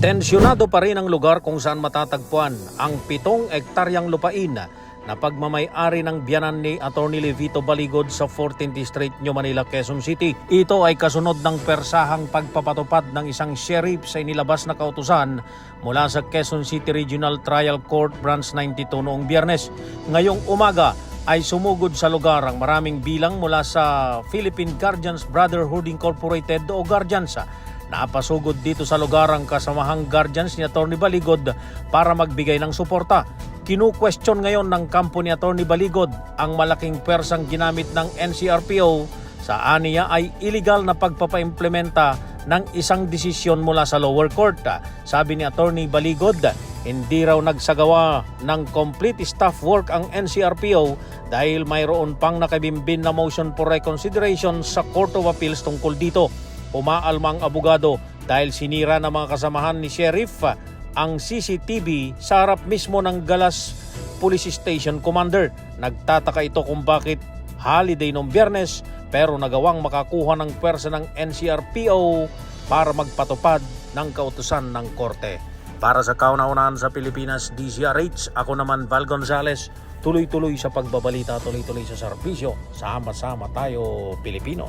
Tensyonado pa rin ang lugar kung saan matatagpuan ang pitong ektaryang lupain na pagmamay-ari ng biyanan ni Atty. Levito Baligod sa 14th District, New Manila, Quezon City. Ito ay kasunod ng persahang pagpapatupad ng isang sheriff sa inilabas na kautusan mula sa Quezon City Regional Trial Court Branch 92 noong biyernes. Ngayong umaga ay sumugod sa lugar ang maraming bilang mula sa Philippine Guardians Brotherhood Incorporated o Guardiansa Napasugod dito sa lugar ang kasamahang guardians ni Atty. Baligod para magbigay ng suporta. Kinu-question ngayon ng kampo ni Atty. Baligod ang malaking persang ginamit ng NCRPO sa aniya ay illegal na pagpapaimplementa ng isang desisyon mula sa lower court. Sabi ni Atty. Baligod, hindi raw nagsagawa ng complete staff work ang NCRPO dahil mayroon pang nakabimbin na motion for reconsideration sa Court of Appeals tungkol dito umaalmang abogado dahil sinira ng mga kasamahan ni Sheriff ang CCTV sa harap mismo ng Galas Police Station Commander. Nagtataka ito kung bakit holiday noong biyernes pero nagawang makakuha ng pwersa ng NCRPO para magpatupad ng kautusan ng korte. Para sa kauna-unahan sa Pilipinas, DCRH, ako naman Val Gonzales, tuloy-tuloy sa pagbabalita, tuloy-tuloy sa serbisyo. Sama-sama tayo, Pilipino.